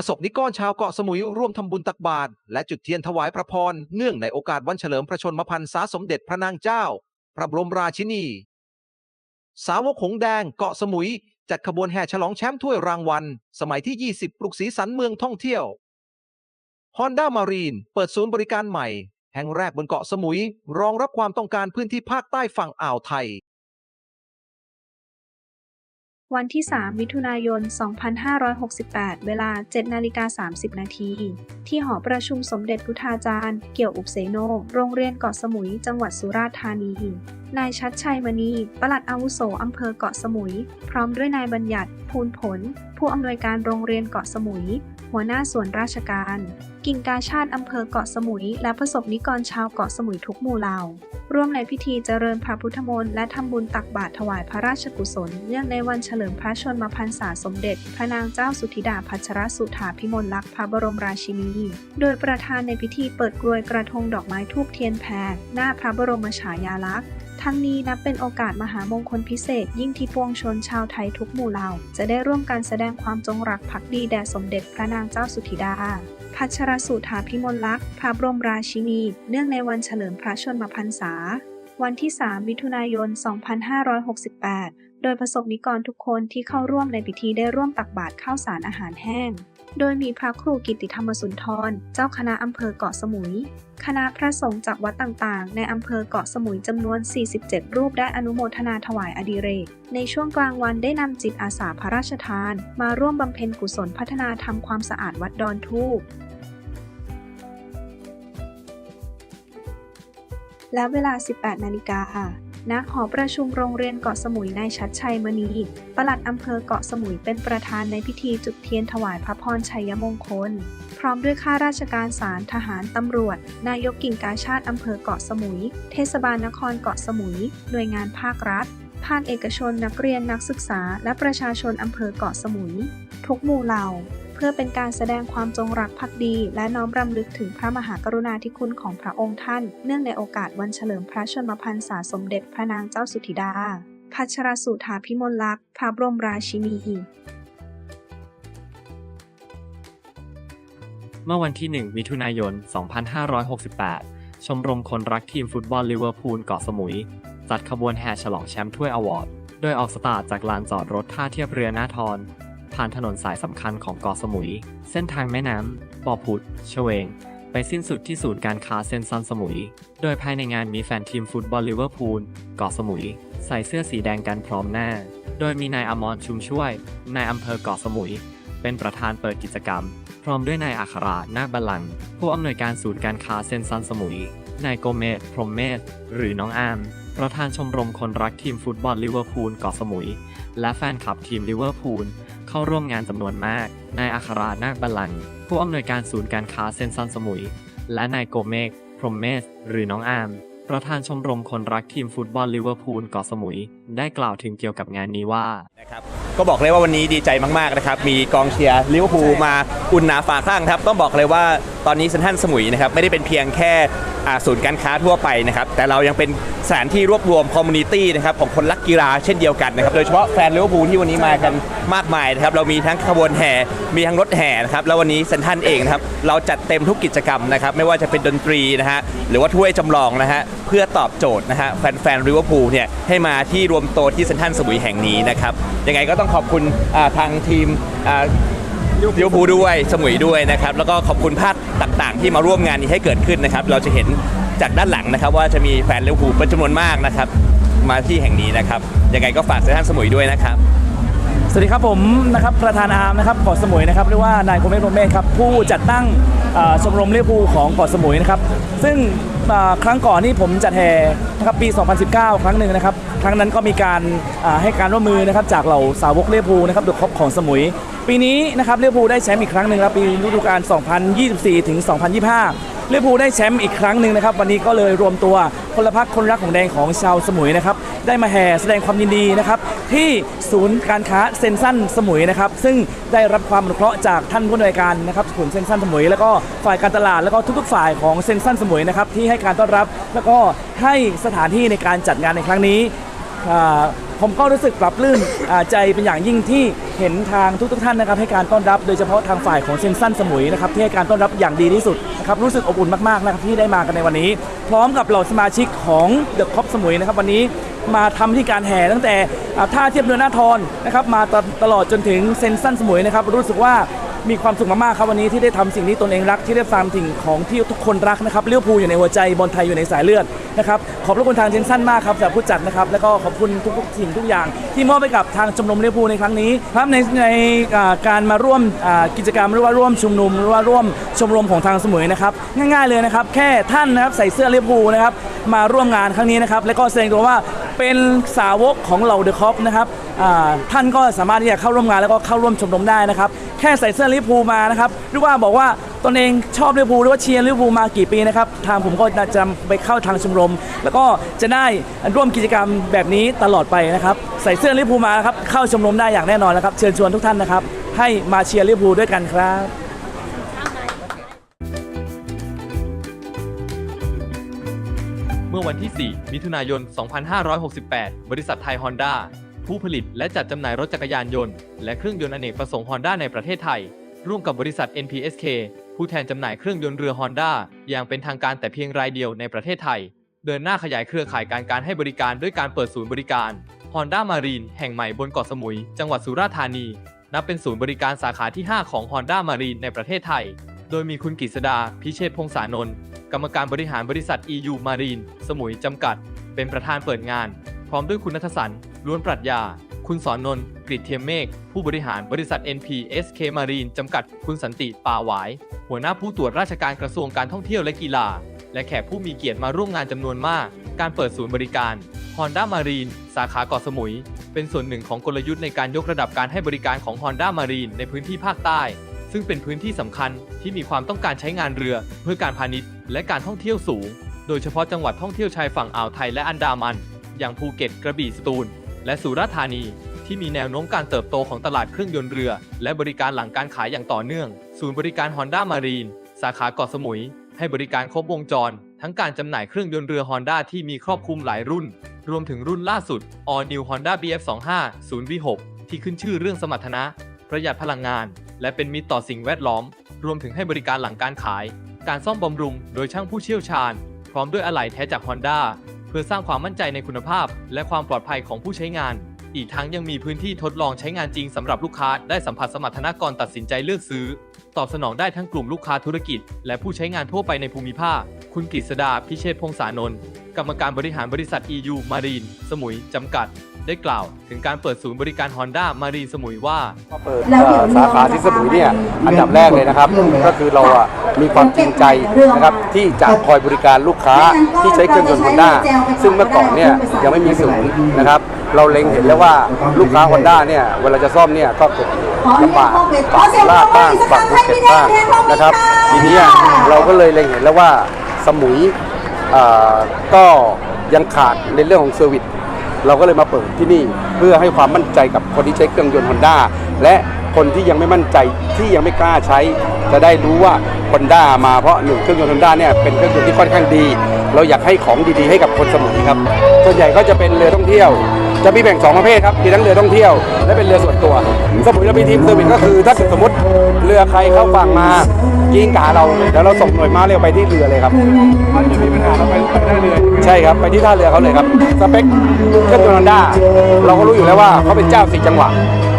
ระสบนิกรชาวเกาะสมุยร่วมทำบุญตักบาตรและจุดเทียนถวายพระพร เนื่องในโอกาสวันเฉลิมพระชนมพรรษาสมเด็จพระนางเจ้า พระบรมราชินี สาวกหงแดงเกาะสมุย จัดขบวนแห่ฉลองแชมป์ถ้วยรางวัล สมัยที่ 20 ปลุกสีสันเมืองท่องเที่ยว Honda Marine เปิดศูนย์บริการใหม่ แห่งแรกบนเกาะสมุย รองรับความต้องการพื้นที่ภาคใต้ฝั่งอ่าวไทย วันที่ 3 มิถุนายน 2568 เวลา 7 นาฬิกา 30 นาที ที่หอประชุมสมเด็จพุทธาจารย์ เกี่ยวอุบเสโน โรงเรียนเกาะสมุย จังหวัดสุราษฎร์ธานี นายชัดชัยมณี ปลัดอาวุโสอำเภอเกาะสมุย พร้อมด้วยนายบัญญัติ ภูลผล ผู้อำนวยการโรงเรียนเกาะสมุย หัวหน้าส่วนราชการ กิ่งกาชาติอำเภอเกาะสมุย และประสบนิกรชาวเกาะสมุยทุกหมู่เหล่า ร่วมในพิธีเจริญพระพุทธมนต์และทำบุญตักบาตรถวายพระราชกุศล เนื่องในวันเฉลิมพระชนมพรรษาสมเด็จ พระนางเจ้าสุธิดาพัชรสุธาพิมลลักษณ์พระบรมราชินี โดยประธานในพิธีเปิดกรวยกระทงดอกไม้ทูบเทียนแพรหน้าพระบรมฉายาลักษณ์ ทั้งนี้นับเป็นโอกาสมหามงคลพิเศษ ยิ่งที่ปวงชนชาวไทยทุกหมู่เหล่า จะได้ร่วมกันแสดงความจงรักภักดีแด่สมเด็จพระนางเจ้าสุธิดาพัชรสุธาพิมลลักษณ์พระบรมราชินี เนื่องในวันเฉลิมพระชนมพรรษา วันที่ 3 มิถุนายน 2568 โดยประสบนิกรทุกคนที่เข้าร่วมในพิธีได้ร่วมตักบาตรข้าวสารอาหารแห้ง โดยมีพระครูกิติธรรมสุนทร เจ้าคณะอำเภอเกาะสมุย คณะพระสงฆ์จากวัดต่างๆ ในอำเภอเกาะสมุยจำนวน 47 รูปได้อนุโมทนาถวายอดิเรก ในช่วงกลางวันได้นำจิตอาสาพระราชทาน มาร่วมบำเพ็ญกุศลพัฒนาทำความสะอาดวัดดอนทูบและเวลา 18 นาฬิกา ณหอประชุมโรงเรียนเกาะสมุยนายชัดชัยมณีปลัดอำเภอเกาะสมุยเป็นประธานในพิธีจุดเทียนถวายพระพรชัยมงคล พร้อมด้วยข้าราชการศาลทหารตำรวจ นายกกิ่งกาชาติอำเภอเกาะสมุย เทศบาลนครเกาะสมุย หน่วยงานภาครัฐภาคเอกชนนักเรียนนักศึกษา และประชาชนอำเภอเกาะสมุย ทุกหมู่เหล่า พื่อเป็นการแสดงความจงรักภักดี และน้อมรำลึกถึงพระมหากรุณาธิคุณของพระองค์ท่าน เนื่องในโอกาสวันเฉลิมพระชนมพรรษาสมเด็จพระนางเจ้าสุธิดา พัชรสุธาพิมลลักษณ์ พระบรมราชินีเมื่อวันที่ 1 มิถุนายน 2568 ชมรมคนรักทีมฟุตบอลลิเวอร์พูลเกาะสมุย จัดขบวนแห่ฉลองแชมป์ถ้วยอวอร์ด โดยออกสตาร์ทจากลานจอดรถท่าเทียบเรือหน้าทอน ผ่านถนนสายสำคัญของเกาะสมุย เส้นทางแม่น้ำบ่อผุดเฉวง ไปสิ้นสุดที่ศูนย์การค้าเซนซันสมุย โดยภายในงานมีแฟนทีมฟุตบอลลิเวอร์พูลเกาะสมุย ใส่เสื้อสีแดงกันพร้อมหน้า โดยมีนายอมรชุมช่วย นายอำเภอเกาะสมุย เป็นประธานเปิดกิจกรรม พร้อมด้วยนายอัครานาคบัลลังผู้อำนวยการศูนย์การค้าเซนซันสมุย นายโกเมสพรหมเมธหรือน้องอามประธานชมรมคนรักทีมฟุตบอลลิเวอร์พูลเกาะสมุย และแฟนคลับทีมลิเวอร์พูล เข้าร่วมงานจำนวนมาก นายอัครานาคบัลลัง ผู้อำนวยการศูนย์การค้าเซนซันสมุย และนายโกเมกพรหมเมส หรือน้องอาม ประธานชมรมคนรักทีมฟุตบอลลิเวอร์พูลเกาะสมุย ได้กล่าวถึงเกี่ยวกับงานนี้ว่า นะครับก็บอกเลยว่าวันนี้ดีใจมากๆนะครับ มีกองเชียร์ลิเวอร์พูลมาอุ่นหนาฝาข้างครับ ต้องบอกเลยว่าตอนนี้เซนทรัลสมุยนะครับไม่ได้เป็นเพียงแค่อ่าศูนย์การค้าทั่วไปนะครับ แต่เรายังเป็นสถานที่รวบรวมคอมมูนิตี้นะครับของคนรักกีฬาเช่นเดียวกันนะครับ โดยเฉพาะแฟนลิเวอร์พูลที่วันนี้มากันมากมายนะครับ เรามีทั้งขบวนแห่ มีทั้งรถแห่นะครับ แล้ววันนี้เซนทรัลเองนะครับ เราจัดเต็มทุกกิจกรรมนะครับ ไม่ว่าจะเป็นดนตรีนะฮะ หรือว่าถ้วยจำลองนะฮะ เพื่อตอบโจทย์นะฮะแฟนๆลิเวอร์พูลเนี่ยให้มาที่รวมตัวที่เซนทรัลสมุยแห่งนี้นะครับยังไงก็ต้องขอบคุณทางทีมลิเวอร์พูลด้วยสมุยด้วยนะครับแล้วก็ขอบคุณภาคต่างๆ ที่มาร่วมงานนี้ให้เกิดขึ้นนะครับเราจะเห็นจากด้านหลังนะครับ ว่าจะมีแฟนลิเวอร์พูลเป็นจำนวนมากนะครับมาที่แห่งนี้นะครับยังไงก็ฝากเซนทรัลสมุยด้วยนะครับสวัสดีครับผมนะครับประธานอาร์มนะครับเกาะสมุยนะครับเรียกว่านายโคเมสโรเมสครับผู้จัดตั้งชมรมเลี้ยวภูของเกาะสมุยนะครับซึ่ง ครั้งก่อนนี่ผมจัดแห่นะครับปี 2019 ครั้งหนึ่งนะครับ ครั้งนั้นก็มีการให้การร่วมมือนะครับจากเหล่าสาวกเลี้ยวภูนะครับดุคบของสมุย ปีนี้นะครับเลี้ยวภูได้แชมป์อีกครั้งหนึ่งครับปีฤดูกาล2024 ถึง 2025 ลิเวอร์พูลได้แชมป์อีกครั้งหนึ่งนะครับวันนี้ก็เลยรวมตัวพลพรรคคนรักของแดงของชาวสมุยนะครับได้มาแห่แสดงความยินดีนะครับที่ศูนย์การค้าเซนซันสมุยนะครับซึ่งได้รับความอนุเคราะห์จากท่านผู้อำนวยการนะครับศูนย์เซนซันสมุย แล้วก็ฝ่ายการตลาดแล้วก็ทุกๆฝ่ายของเซนซันสมุยนะครับที่ให้การต้อนรับ แล้วก็ให้สถานที่ในการจัดงานในครั้งนี้ ผมก็รู้สึกปรับลื่นใจเป็นอย่างยิ่งที่เห็นทางทุกทท่านนะครับให้การต้อนรับ โดยเฉพาะทางฝ่ายของเซนสั้นสมุยนะครับที่ให้การต้อนรับอย่างดีที่สุดนะครับรู้สึกอบอุ่นมากๆนะครับที่ได้มากันในวันนี้ พร้อมกับเหล่าสมาชิกของเดอะคอปสมุยนะครับวันนี้มาทำที่การแห่ตั้งแต่ท่าเทียบเรือหน้าทอนนะครับมาตตลอดจนถึงเซนสั้นสมุยนะครับรู้สึกว่า มีความสุขมากๆครับวันนี้ที่ได้ทำสิ่งที่ตนเองรักที่ได้ฟาร์มสิ่งของที่ทุกคนรักนะครับเลี้ยวภูอยู่ในหัวใจบอลไทยอยู่ในสายเลือดนะครับขอบพระคุณทางเจนสั้นมากครับสำหรับผู้จัดนะครับแล้วก็ขอบคุณทุกๆสิ่งทุกอย่าง ที่มอบไปกับทางชมรมเลี้ยวภูในครั้งนี้ครับในในการมาร่วมกิจกรรมหรือว่าร่วมชุมนุมหรือว่าร่วมชมรมของทางสมุยนะครับง่ายๆเลยนะครับแค่ท่านนะครับใส่เสื้อเลี้ยวภูนะครับมาร่วมงานครั้งนี้นะครับแล้วก็แสดงตัวว่าเป็นสาวกของเหล่าเดอะคอปนะครับ ท่านก็สามารถที่จะเข้าร่วมงานแล้วก็เข้าร่วมชมรมได้นะครับแค่ใส่เสื้อลิเวอร์พูลมานะครับหรือว่าบอกว่าตนเองชอบลิเวอร์พูลหรือว่าเชียร์ลิเวอร์พูลมากี่ปีนะครับทางผมก็จะไปเข้าทางชมรม แล้วก็จะได้ร่วมกิจกรรมแบบนี้ตลอดไปนะครับใส่เสื้อลิเวอร์พูลมาครับเข้าชมรมได้อย่างแน่นอนนะครับเชิญชวนทุกท่านนะครับให้มาเชียร์ลิเวอร์พูลด้วยกันครับเมื่อวันที่ 4 มิถุนายน 2568 บริษัทไทยฮอนด้า ผู้ผลิตและจัดจำหน่ายรถจักรยานยนต์ และเครื่องยนต์อเนกประสงค์ฮอนด้าในประเทศไทย ร่วมกับบริษัท NPSK ผู้แทนจำหน่ายเครื่องยนต์เรือฮอนด้าอย่างเป็นทางการแต่เพียงรายเดียวในประเทศไทย เดินหน้าขยายเครือข่ายการการให้บริการด้วยการเปิดศูนย์บริการ Honda Marine แห่งใหม่บนเกาะสมุย จังหวัดสุราษฎร์ธานี นับเป็นศูนย์บริการสาขาที่ 5 ของ Honda Marine ในประเทศไทย โดยมีคุณกฤษดา พิเชษพงษานนท์กรรมการบริหารบริษัท EU Marine สมุยจำกัด เป็นประธานเปิดงาน พร้อมด้วยคุณนัทสัน ล้วนปรัชญา คุณสอนนนท์กริเทียมเมฆผู้บริหารบริษัท NPSK Marine จำกัดคุณสันติป่าหวาย หัวหน้าผู้ตรวจราชการกระทรวงการท่องเที่ยวและกีฬา และแขกผู้มีเกียรติมาร่วมงานจำนวนมาก การเปิดศูนย์บริการ Honda Marine สาขาเกาะสมุย เป็นส่วนหนึ่งของกลยุทธ์ในการยกระดับการให้บริการของ Honda Marine ในพื้นที่ภาคใต้ ซึ่งเป็นพื้นที่สำคัญที่มีความต้องการใช้งานเรือ เพื่อการพาณิชย์ และการท่องเที่ยวสูง โดยเฉพาะจังหวัดท่องเที่ยวชายฝั่งอ่าวไทยและอันดามัน อย่างภูเก็ตกระบี่สตูล และสุราษฎร์ธานี ที่มีแนวโน้มการเติบโตของตลาดเครื่องยนต์เรือ และบริการหลังการขายอย่างต่อเนื่อง ศูนย์บริการ Honda Marine สาขาเกาะสมุย ให้บริการครบวงจร ทั้งการจำหน่ายเครื่องยนต์เรือ Honda ที่มีครอบคลุมหลายรุ่น รวมถึงรุ่นล่าสุด All New Honda BF25 0 V6 ที่ขึ้นชื่อเรื่องสมรรถนะ ประหยัดพลังงาน และเป็นมิตรต่อสิ่งแวดล้อม รวมถึงให้บริการหลังการขาย การซ่อมบำรุง โดยช่างผู้เชี่ยวชาญ พร้อมด้วยอะไหล่แท้จาก Honda เพื่อสร้างความมั่นใจในคุณภาพ และความปลอดภัยของผู้ใช้งาน อีกทั้งยังมีพื้นที่ทดลองใช้งานจริงสำหรับลูกค้าได้สัมผัสสมรรถนะก่อนตัดสินใจเลือกซื้อ ตอบสนองได้ทั้งกลุ่มลูกค้าธุรกิจ และผู้ใช้งานทั่วไปในภูมิภาค คุณกฤษดาพิเชษพงษานนท์กรรมการบริหารบริษัท EU Marine สมุย จำกัด ได้กล่าว ถึงการเปิดศูนย์บริการ Honda Marine สมุยว่า เปิดเอ่อสาขาที่สมุยเนี่ยอันดับแรกเลยนะครับ ก็คือเราอะมีความจริงใจนะครับที่จะคอยบริการลูกค้าที่ใช้เครื่องยนต์ฮอนด้าซึ่งเมื่อก่อนเนี่ยยังไม่มีศูนย์นะครับ เราเล็งเห็นแล้วว่าลูกค้าฮอนด้าเนี่ยเวลาจะซ่อมเนี่ยก็เกิดลำบากปากลาดบ้างปากภูเก็ตบ้างนะครับ ทีนี้เราก็เลยเล็งเห็นแล้วว่าสมุยเอ่อก็ยังขาดในเรื่องของเซอร์วิสเราก็เลยมาเปิดที่นี่เพื่อให้ความมั่นใจกับคนที่ใช้เครื่องยนต์ฮอนด้าและคนที่ยังไม่มั่นใจที่ยังไม่กล้าใช้ จะได้รู้ว่าฮอนด้ามาเพราะหนึ่งเครื่องยนต์ฮอนด้าเนี่ยเป็นเครื่องยนต์ที่ค่อนข้างดี เราอยากให้ของดีๆให้กับคนสมุยครับส่วนใหญ่ก็จะเป็นเรือท่องเที่ยว จะมีแบ่งสองประเภทครับ มีทั้งเรือท่องเที่ยว และเป็นเรือส่วนตัว สมุยเรามีทีมเซอร์วิสก็คือ ถ้าเกิดสมมติเรือใครเข้าฝั่งมายิงกาเราเดี๋ยวเราส่งหน่วยม้าเร็วไปที่เรือเลยครับใช่ครับ ไปที่ท่าเรือเขาเลยครับ สเปคเครื่องยนต์ฮอนด้าเราก็รู้อยู่แล้วว่าเขาเป็นเจ้าสี่จังหวะ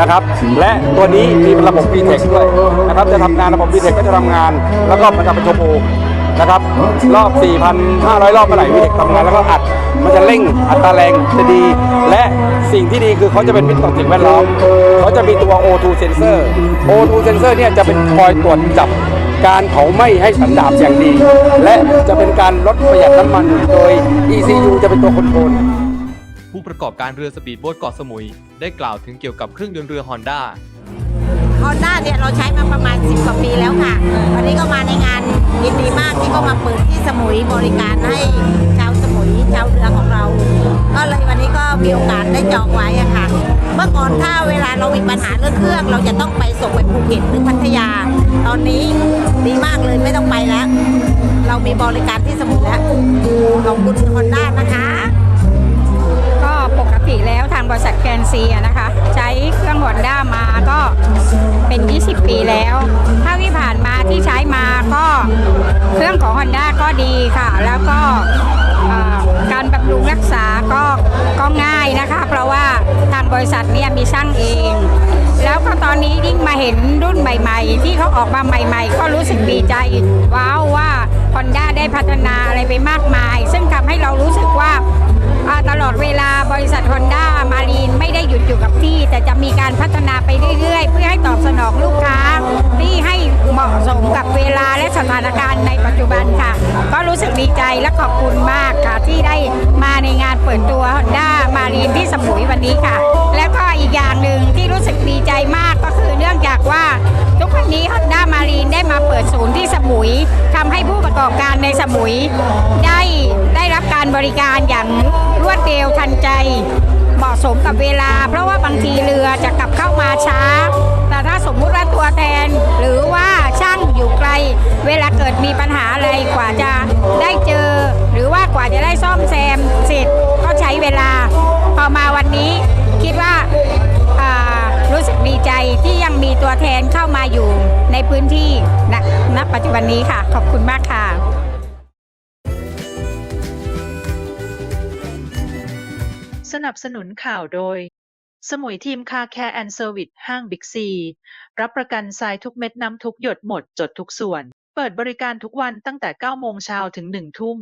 นะครับ และตัวนี้มีระบบ v t e c h ด้วยนะครับ จะทำงานระบบ v t e c h ก็จะทำงาน แล้วก็มันจะเป็นโทโบ นะครับ รอบ 4,500 รอบเมื่อไหร่ v t e c h ทำงานแล้วก็อัด มันจะเร่งอัตราแรงจะดี และสิ่งที่ดีคือเขาจะเป็นมิตรต่อสิ่งแวดล้อมเขาจะมีตัว O2 sensor O2 sensor เนี่ยจะเป็นคอยตรวจจับการเผาไหม้ให้สันดาบอย่างดี และจะเป็นการลดประหยัดน้ำมันโดย ECU จะเป็นตัวคอนโทรลผู้ประกอบการเรือสปีดโบ๊ทเกาะสมุย ได้กล่าวถึงเกี่ยวกับเครื่องยนต์เรือ Honda ฮอนด้าเนี่ยเราใช้มาประมาณ 10 กว่าปีแล้วค่ะวั นนี้ก็มาในงานยินดีมากที่ก็มาเปิดที่สมุยบริการให้ชาวสมุยชาวเรือของเรา ก็เลยวันนี้ก็มีโอกาสได้จองไว้อะค่ะ เมื่อก่อนถ้าเวลาเรามีปัญหาเรื่องเครื่อง เราจะต้องไปส่งไปภูเก็ตหรือพัทยา ตอนนี้ดีมากเลยไม่ต้องไปแล้ว เรามีบริการที่สมุยแล้วขอบคุณฮอนด้านะคะ ก็ปกติแล้วทางบริษัทแกรนซีนะคะ ใช้เครื่องฮอนด้ามาก็เป็น 20 ปีแล้ว เครื่องของ Honda ก็ดีค่ะ แล้วก็การบำรุงรักษาก็ก็ง่ายนะคะ เพราะว่าทางบริษัทเนี่ยมีช่างเอง แล้วก็ตอนนี้ยิ่งมาเห็นรุ่นใหม่ ๆ ที่เขาออกมาใหม่ ๆ ก็รู้สึกดีใจว้าวว่า Honda ได้พัฒนาอะไรไปมากมาย ซึ่งทำให้เรารู้สึกว่าตลอดเวลาบริษัท Honda มารีนไม่ได้หยุดอยู่กับที่ แต่จะมีการพัฒนาไปเรื่อยๆ เพื่อให้ตอบสนองลูกค้าที่ให้เหมาะสมกับเวลาและสถานการณ์ในปัจจุบันค่ะ ก็รู้สึกดีใจและขอบคุณมากค่ะ ที่ได้มาในงานเปิดตัว Honda มารีนที่สมุยวันนี้ค่ะ แล้วก็อีกอย่างหนึ่งที่รู้สึกดีใจมากก็คือเนื่องจากว่า นนี้ Honda มารีนได้มาเปิดศูนย์ที่สมุยทำให้ผู้ประกอบการในสมุย ได้ได้รับการบริการอย่างรวดเร็วทันใจ เหมาะสมกับเวลา เพราะว่าบางทีเรือจะกลับเข้ามาช้า แต่ถ้าสมมุติว่าตัวแทน หรือว่าช่างอยู่ไกล เวลาเกิดมีปัญหาอะไรกว่าจะได้เจอ หรือว่ากว่าจะได้ซ่อมแซมเสร็จก็ใช้เวลาพอมาวันนี้คิดว่า รู้สึกดีใจที่ยังมีตัวแทนเข้ามาอยู่ในพื้นที่ณณปัจจุบันนี้ค่ะ ขอบคุณมากค่ะสนับสนุนข่าวโดย สมุยทีมคาแคร์แอนด์เซอร์วิสห้างบิ๊กซี รับประกันทรายทุกเม็ดน้ำทุกหยดหมดจดทุกส่วน เปิดบริการทุกวันตั้งแต่ 9 โมงเช้าถึง 1 ทุ่ม